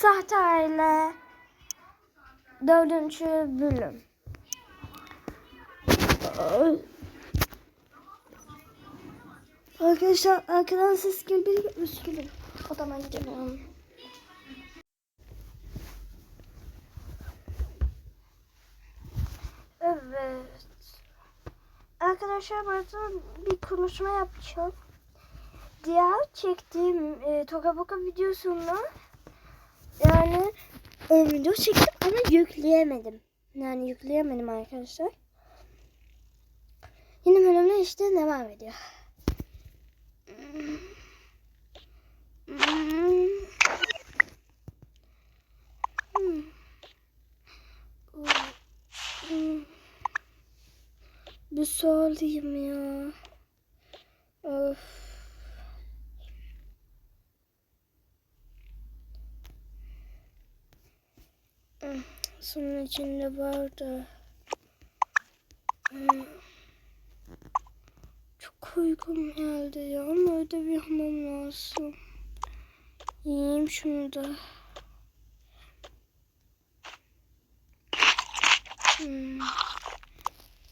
Sahte Aile dördüncü bölüm. Arkadaşlar arkadan ses geliyor. Üzgünüm. Odama gidiyorum. Evet. Arkadaşlar burada bir konuşma yapacağım. Diğer çektiğim e, Toka Boka videosunda yani e, video çektim ama yükleyemedim. Yani yükleyemedim arkadaşlar. Yine bölümde işte devam ediyor. Bir su alayım ya. Of. Sunun içinde vardı. Çok uykum geldi ya ama ödev yapmam lazım. Yiyeyim şunu da. Hmm.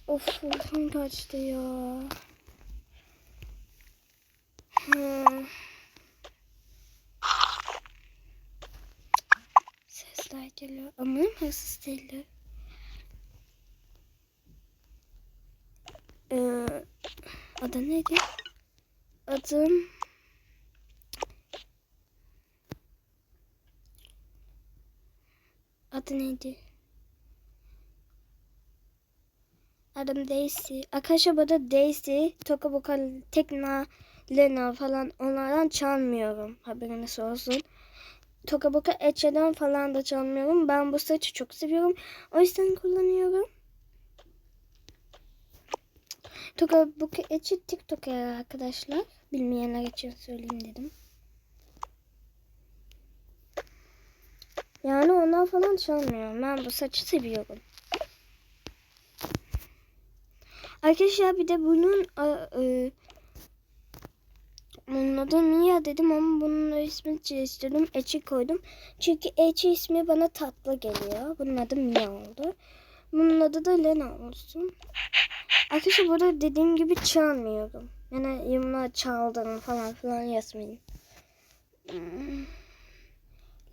Of uykum kaçtı ya. Hmm. Geliyor. Umarım hırsız değildir. Ee, adı neydi? Adım... Adı neydi? Adım Daisy. Arkadaşlar burada Daisy, Toka Boka, Tekna, Lena falan onlardan çalmıyorum. Haberiniz olsun. Toka Boka Eche'den falan da çalmıyorum. Ben bu saçı çok seviyorum. O yüzden kullanıyorum. Toka Boka Eche TikTok arkadaşlar. Bilmeyenler için söyleyeyim dedim. Yani ondan falan çalmıyorum. Ben bu saçı seviyorum. Arkadaşlar bir de bunun e, bunun adı Mia dedim ama bunun ismini değiştirdim. Eçi koydum. Çünkü Eçi ismi bana tatlı geliyor. Bunun adı Mia oldu. Bunun adı da Lena olsun. Arkadaşlar burada dediğim gibi çalmıyorum. Yani yumla çaldım falan filan yazmayın. Hmm.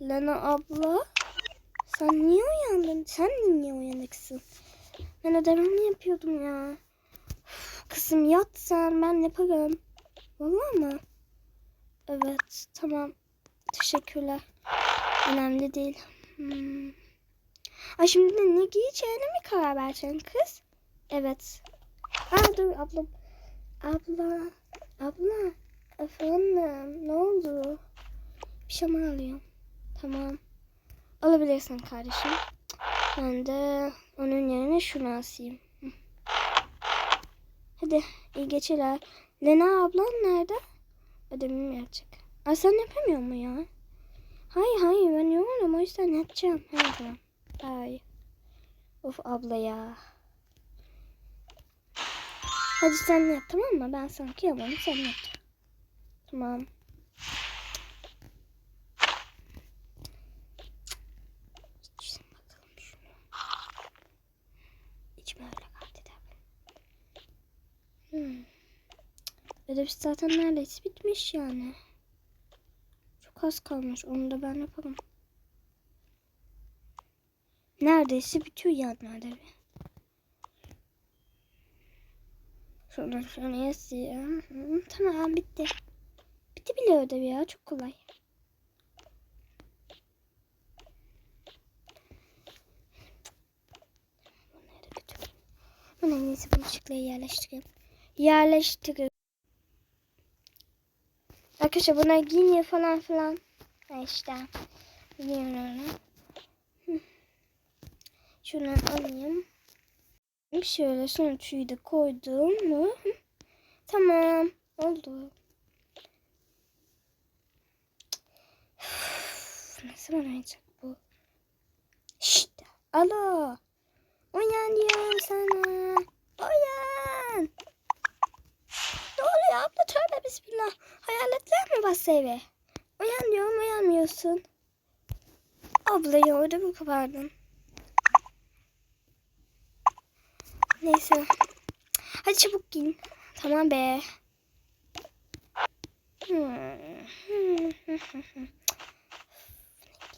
Lena abla sen niye uyandın? Sen niye uyanıksın? Ben ödevimi yapıyordum ya. Kızım yat sen ben yaparım. Vallahi mı? Evet tamam. Teşekkürler. Önemli değil. Hmm. Ay şimdi ne giyeceğine mi karar vereceksin kız? Evet. Aa dur ablam. Abla. Abla. Efendim ne oldu? Bir şey mi alıyorum? Tamam. Alabilirsin kardeşim. Ben de onun yerine şunu asayım. Hadi iyi geceler. Lena ablan nerede? Ödevimi yapacak. Aa, sen yapamıyor mu ya? Hayır hayır ben yoğunum o yüzden yapacağım. Tamam. Bye. Of abla ya. Hadi sen yap tamam mı? Ben sana kıyamam sen yap. Tamam. İçsin bakalım şunu. İçme öyle kaldı da. Hmm. Ödev zaten neredeyse bitmiş yani. Çok az kalmış. Onu da ben yaparım. Neredeyse bitiyor yani ödevi. Şuradan şunu yazayım. Hı, Tamam bitti. Bitti bile ödev ya. Çok kolay. Bunları götüreyim. Ben en iyisi bunu yerleştireyim. Yerleştireyim. Arkadaşlar buna giyiniyor falan filan. Ha işte. Giyiyorum öyle. Şunu alayım. Şöyle son tüyü de koydum mu? Tamam. Oldu. Nasıl oynayacak bu? Şşt. Alo. Uyan diyorum sana. Uyan. Ne oluyor abla tövbe bismillah. Hayaletler mi bastı eve? Uyan diyorum uyanmıyorsun. Abla ya orada mı? Neyse. Hadi çabuk giyin. Tamam be.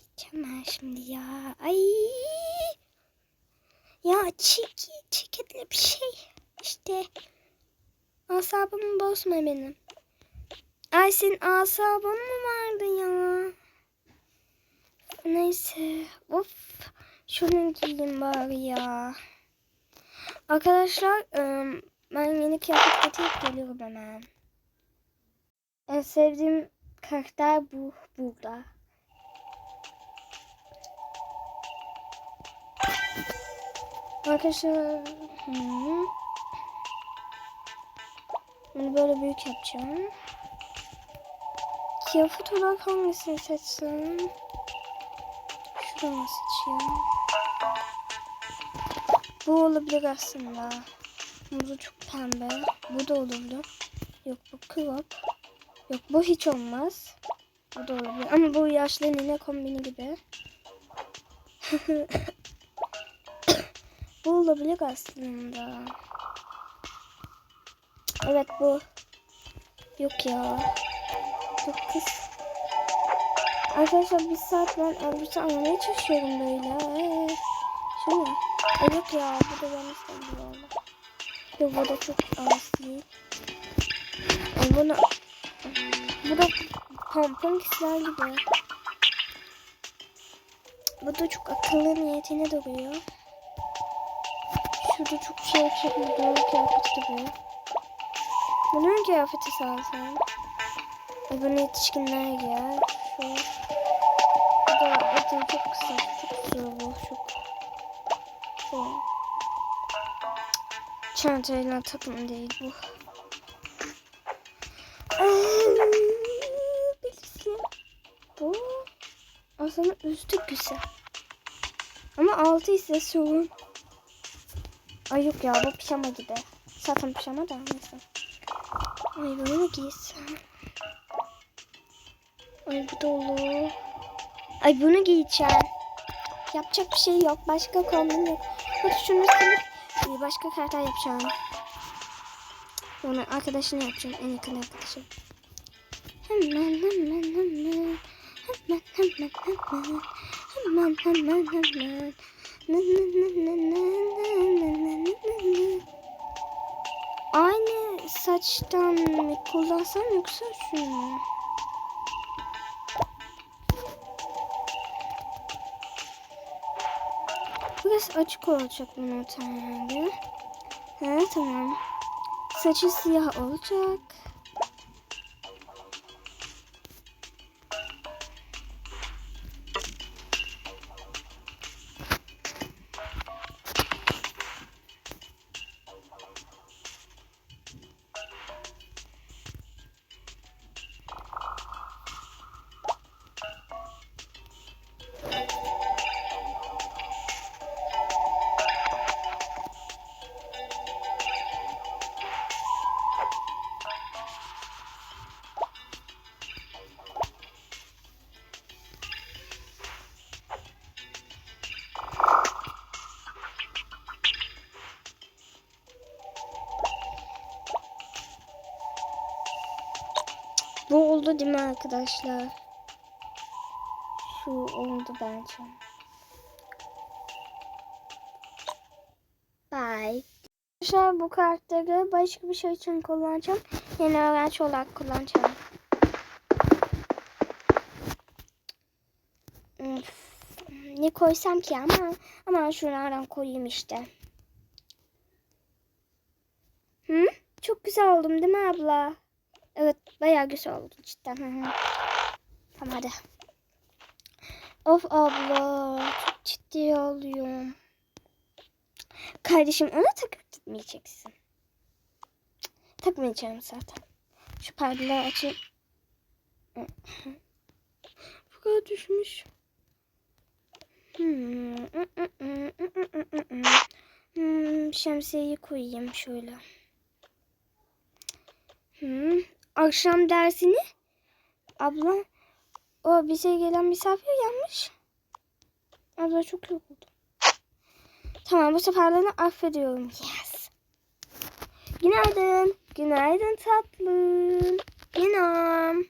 Gideceğim ben şimdi ya. Ay. Ya çeki, ceketli bir şey. İşte. Asabımı bozma benim. Ay senin asabın mı vardı ya? Neyse. Of. Şunu giyeyim bari ya. Arkadaşlar ben yeni kıyafet getirip geliyorum hemen. En sevdiğim karakter bu burada. Arkadaşlar hı. Bunu böyle büyük yapacağım. Kıyafet olarak hangisini seçsem? Şunu seçeyim. Bu olabilir aslında. Da çok pembe. Bu da olabilir. Yok bu crop. Yok bu hiç olmaz. Bu da olabilir. Ama bu yaşlı nene kombini gibi. bu olabilir aslında. Evet bu. Yok ya. Yok kız. Arkadaşlar bir saat ben elbise almaya çalışıyorum böyle. Şu mu? Ay yok ya bu da ben istemiyorum. Yok bu da çok değil. Ay bunu... Bu da pompon kişiler gibi. Bu da çok akıllı niyetine duruyor. Şurada çok şey doğru kıyafet gibi. Bunun kıyafeti zaten. Ay bunu yetişkinler giyer. Şu. Bu da eteği çok kısa. Çok güzel bu. Çok. Bu. Çantayla takım değil bu. Bu. Aslında üstü güzel. Ama altı ise sorun. Ay yok ya bu pijama gibi. Zaten pijama da neyse. Ay bunu mu giysem? Ay bu da olur. Ay bunu giyeceğim. Yapacak bir şey yok. Başka kombin yok. Hadi şunu silip bir başka kartal yapacağım. Onu arkadaşını yapacağım. En yakın arkadaşım. Hemen hemen hemen. Hemen hemen hemen. Hemen hemen hemen. Na, na, na, na, na, na. Aynı saçtan mı kullansam yoksa şunu mu? Burası açık olacak bunun otelde. Ha tamam. Saçı siyah olacak. Bu oldu değil mi arkadaşlar? Şu oldu bence. Bye. Arkadaşlar bu karakteri başka bir şey için kullanacağım. Yeni öğrenci olarak kullanacağım. Ne koysam ki ama ama şunlardan koyayım işte. Hı? Çok güzel oldum değil mi abla? Evet bayağı güzel oldu cidden. Tamam hadi. Of abla çok ciddi oluyorum. Kardeşim ona takıp gitmeyeceksin. Takmayacağım zaten. Şu perdeleri açayım. Bu kadar düşmüş. Hmm. Hmm, şemsiyeyi koyayım şöyle. Hmm. Akşam dersini abla o bize gelen misafir yanmış. Abla çok yoruldum. Tamam bu seferlerini affediyorum. Yes. Günaydın. Günaydın tatlım. Günaydın.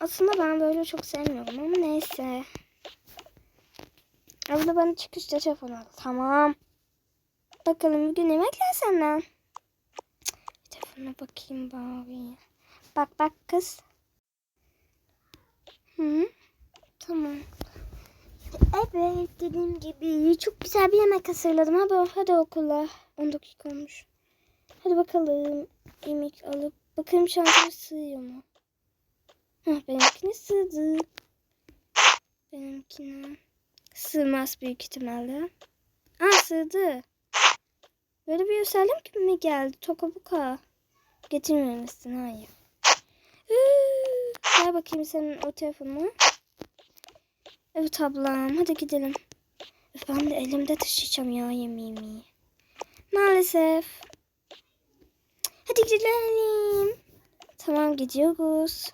Aslında ben böyle çok sevmiyorum ama neyse. Abla bana çıkışta telefon al. Tamam. Bakalım bugün ne bekler senden? Telefona bakayım bari. Bak bak kız. Hı? Tamam. Evet dediğim gibi çok güzel bir yemek hazırladım. Hadi, hadi okula. 10 dakika olmuş. Hadi bakalım. Yemek alıp bakalım çantama sığıyor mu? Hah, benimkine sığdı. Benimkine sığmaz büyük ihtimalle. Aa sığdı. Böyle bir özellik mi geldi? Tokabuka. Getirmemişsin hayır. Ver bakayım senin o telefonunu. Evet ablam hadi gidelim. Öf, ben de elimde taşıyacağım ya yemeğimi. Maalesef. Hadi gidelim. Tamam gidiyoruz.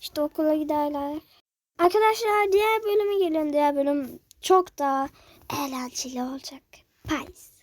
İşte okula giderler. Arkadaşlar diğer bölüme gelin. Diğer bölüm çok daha eğlenceli olacak. Peace.